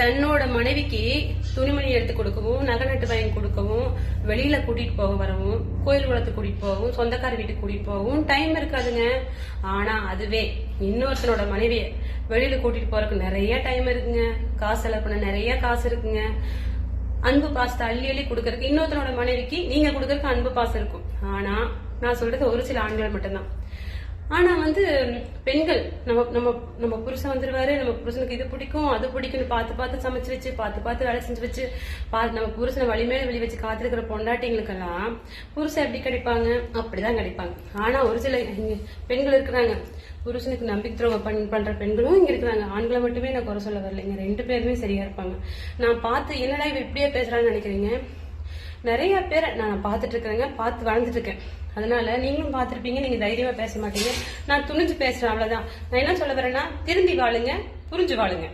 தன்னோட மனைவிக்கு துணிமணி எடுத்து கொடுக்கவும் நகை நட்டு வாங்கி கொடுக்கவும் வெளியில கூட்டிட்டு போக வரவும் கோயில் குளத்துக்கு கூட்டிட்டு போகவும் சொந்தக்கார வீட்டுக்கு கூட்டிட்டு போகவும் டைம் இருக்காதுங்க. ஆனா அதுவே இன்னொருத்தனோட மனைவிய வெளியில கூட்டிட்டு போறதுக்கு நிறைய டைம் இருக்குங்க. காசு செலவு பண்ண நிறைய காசு இருக்குங்க. அன்பு பாசத்தை அள்ளி அள்ளி கொடுக்கறதுக்கு இன்னொருத்தனோட மனைவிக்கு நீங்க கொடுக்கறதுக்கு அன்பு பாசம் இருக்கும். ஆனா நான் சொல்றது ஒரு சில ஆண்கள் மட்டும்தான். ஆனா வந்து பெண்கள் நம்ம நம்ம நம்ம புருஷன் வந்துருவாரு நம்ம புருஷனுக்கு இது பிடிக்கும் அது பிடிக்கும்னு பார்த்து பார்த்து சமைச்சு வச்சு பார்த்து பார்த்து வேலை செஞ்சு வச்சு பார்த்து நம்ம புருஷனை வழி வெளி வச்சு காத்திருக்கிற பொண்டாட்டிங்களுக்கெல்லாம் புருஷன் எப்படி கிடைப்பாங்க? அப்படிதான் கிடைப்பாங்க. ஆனா ஒரு சில பெண்கள் இருக்கிறாங்க. புருஷனுக்கு நம்பிக்கை துரோகம் பண் பண்ற பெண்களும் இங்க இருக்கிறாங்க. ஆண்களை மட்டுமே நான் குறை சொல்ல வரலைங்க ரெண்டு பேருமே சரியா இருப்பாங்க. நான் பார்த்து என்னடா இவ இப்படியே பேசுறான்னு நினைக்கிறீங்க? நிறைய பேரை நான் பார்த்துட்டு இருக்கிறேங்க பார்த்து வளர்ந்துட்டு இருக்கேன். அதனால நீங்களும் பார்த்துருப்பீங்க நீங்க தைரியமா பேச மாட்டீங்க. நான் துணிஞ்சு பேசுறேன் அவ்வளவுதான். நான் என்ன சொல்ல வரேன்னா திருந்தி வாழுங்க புரிஞ்சு வாழுங்க.